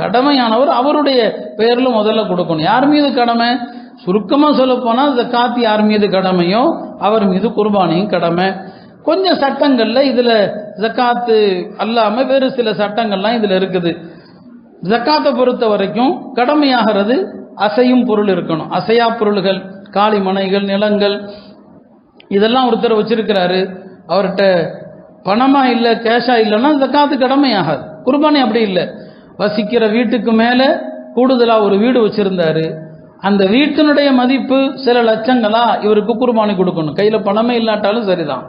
கடமையானவர் அவருடைய பெயரில் முதல்ல கொடுக்கணும். யார் மீது கடமை? சுருக்கமாக சொல்ல போனா ஜக்காத் யார் மீது கடமையோ அவர் மீது குர்பானியும் கடமை. கொஞ்சம் சட்டங்களில் இதில் ஜக்காத்து அல்லாமல் வேறு சில சட்டங்கள்லாம் இதில் இருக்குது. ஜக்காத்தை பொறுத்த வரைக்கும் கடமையாகிறது அசையும் பொருள் இருக்கணும். அசையா பொருள்கள் காளி மனைகள் நிலங்கள் இதெல்லாம் ஒருத்தர் வச்சிருக்கிறாரு. அவர்கிட்ட பணமாக இல்லை கேஷாக இல்லைன்னா ஜக்காத்து கடமையாகாது. குர்பானி அப்படி இல்லை. வசிக்கிற வீட்டுக்கு மேலே கூடுதலாக ஒரு வீடு வச்சிருந்தாரு. அந்த வீட்டினுடைய மதிப்பு சில லட்சங்களா இவருக்கு குர்பானி கொடுக்கணும். கையில் பணமே இல்லாட்டாலும் சரிதான்.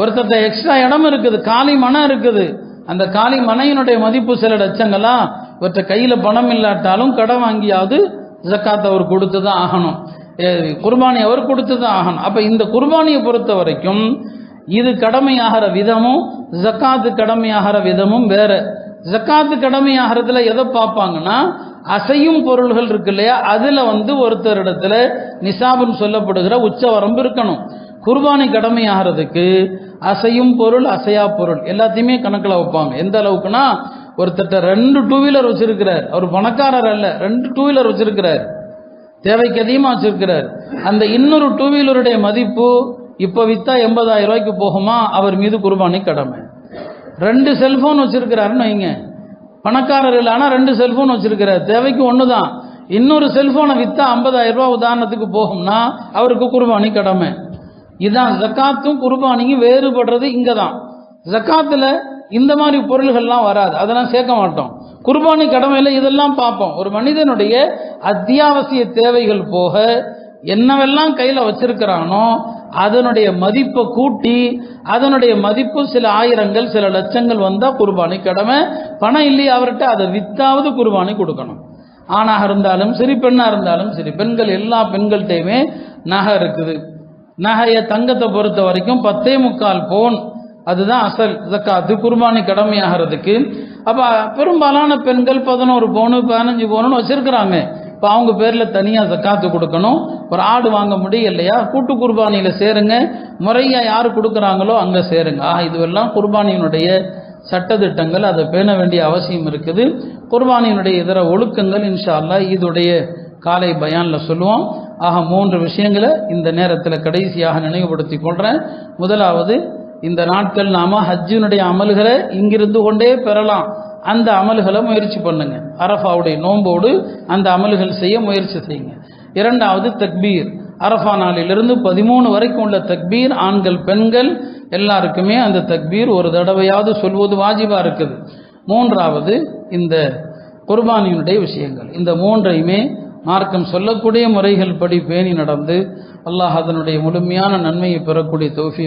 ஒருத்தட்ட எக்ஸ்ட்ரா இடம் இருக்குது காலி மனம் இருக்குது. அந்த காலி மனையினுடைய மதிப்பு சில லட்சங்களா இவற்றை கையில் பணம் இல்லாட்டாலும் கடன் வாங்கியாவது ஜக்காத் அவர் கொடுத்து தான் ஆகணும் குர்பானி அவர் கொடுத்து தான் ஆகணும். அப்போ இந்த குர்பானியை பொறுத்த வரைக்கும் இது கடமையாகிற விதமும் ஜக்காத்து கடமையாகிற விதமும் வேற. ஜக்காத்து கடமையாகிறதுல எதை பார்ப்பாங்கன்னா அசையும் பொருள்கள் இருக்கு இல்லையா? அதுல வந்து ஒருத்தரிடத்துல நிசாபுன்னு சொல்லப்படுகிற உச்ச வரம்பு இருக்கணும். குர்பானி கடமையாகிறதுக்கு அசையும் பொருள் அசையா பொருள் எல்லாத்தையுமே கணக்கில் வைப்பாங்க. எந்த அளவுக்குன்னா ஒருத்தட்ட ரெண்டு டூ வீலர் வச்சிருக்கிறார். அவர் பணக்காரர் அல்ல ரெண்டு டூ வீலர் வச்சிருக்கிறார். தேவைக்கு அதிகமாக வச்சிருக்கிறார். அந்த இன்னொரு டூ வீலருடைய மதிப்பு இப்போ வித்தா எண்பதாயிரம் ரூபாய்க்கு போகுமா? அவர் மீது குர்பானி கடமை. ரெண்டு செல்ஃபோன் வச்சிருக்கிறாருன்னு வைங்க. பணக்காரர் இல்லைனா ஆனால் ரெண்டு செல்ஃபோன் வச்சிருக்கிறார். தேவைக்கு ஒன்று தான் இன்னொரு செல்ஃபோனை விற்றா ஐம்பதாயிரம் உதாரணத்துக்கு போகும்னா அவருக்கு குர்பானி கடமை. இதான் ஜக்காத்தும் குர்பானியும் வேறுபடுறது இங்கே தான் ஜக்காத்தில் இந்த மாதிரி பொருள்கள்லாம் வராது. அதெல்லாம் சேர்க்க மாட்டோம். குர்பானி கடமையில் இதெல்லாம் பார்ப்போம். ஒரு மனிதனுடைய அத்தியாவசிய தேவைகள் போக என்னவெல்லாம் கையில் வச்சிருக்கிறானோ அதனுடைய மதிப்பை கூட்டி அதனுடைய மதிப்பு சில ஆயிரங்கள் சில லட்சங்கள் வந்தால் குர்பானி கடமை. பணம் இல்லையே அவர்கிட்ட? அதை வித்தாவது குர்பானி கொடுக்கணும். ஆணாக இருந்தாலும் சரி பெண்ணாக இருந்தாலும் சரி. பெண்கள் எல்லா பெண்கள்கிட்டையுமே நகை இருக்குது. நகையை தங்கத்தை பொறுத்த வரைக்கும் பத்தே முக்கால் பவுன் அதுதான் அசல் ஜக்காத்து குர்பானி கடமையாகிறதுக்கு. அப்போ பெரும்பாலான பெண்கள் பதினோரு பவுனு பதினஞ்சு பவுனுன்னு வச்சுருக்கிறாங்க. இப்போ அவங்க பேரில் தனியாக ஜக்காத்து கொடுக்கணும். ஒரு ஆடு வாங்க முடியலையா? கூட்டு குர்பானியில் சேருங்க. முறையாக யார் கொடுக்குறாங்களோ அங்கே சேருங்க. ஆக இதுவெல்லாம் குர்பானியினுடைய சட்டத்திட்டங்கள். அதை பேண வேண்டிய அவசியம் இருக்குது. குர்பானியினுடைய இதர ஒழுக்கங்கள் இன்ஷா இதுடைய காலை பயானில் சொல்லுவோம். ஆக மூன்று விஷயங்களை இந்த நேரத்தில் கடைசியாக நினைவுபடுத்தி கொள்கிறேன் முதலாவது இந்த நாட்கள் நாம் ஹஜ்ஜினுடைய அமல்களை இங்கிருந்து கொண்டே பெறலாம். அந்த அமல்களை முயற்சி பண்ணுங்க. அரஃபாவுடைய நோம்போடு அந்த அமல்கள் செய்ய முயற்சி செய்யுங்க. இரண்டாவது தக்பீர். அரஃபா நாளிலிருந்து பதிமூணு வரைக்கும் உள்ள தக்பீர் ஆண்கள் பெண்கள் எல்லாருக்குமே அந்த தக்பீர் ஒரு தடவையாவது சொல்வது வாஜிபாக இருக்குது. மூன்றாவது இந்த குர்பானியினுடைய விஷயங்கள். இந்த மூன்றையுமே மார்க்கம் சொல்லக்கூடிய முறைகள் படி பேணி நடந்து அல்லாஹ் அதனுடைய முழுமையான நன்மையை பெறக்கூடிய தொகுஃபி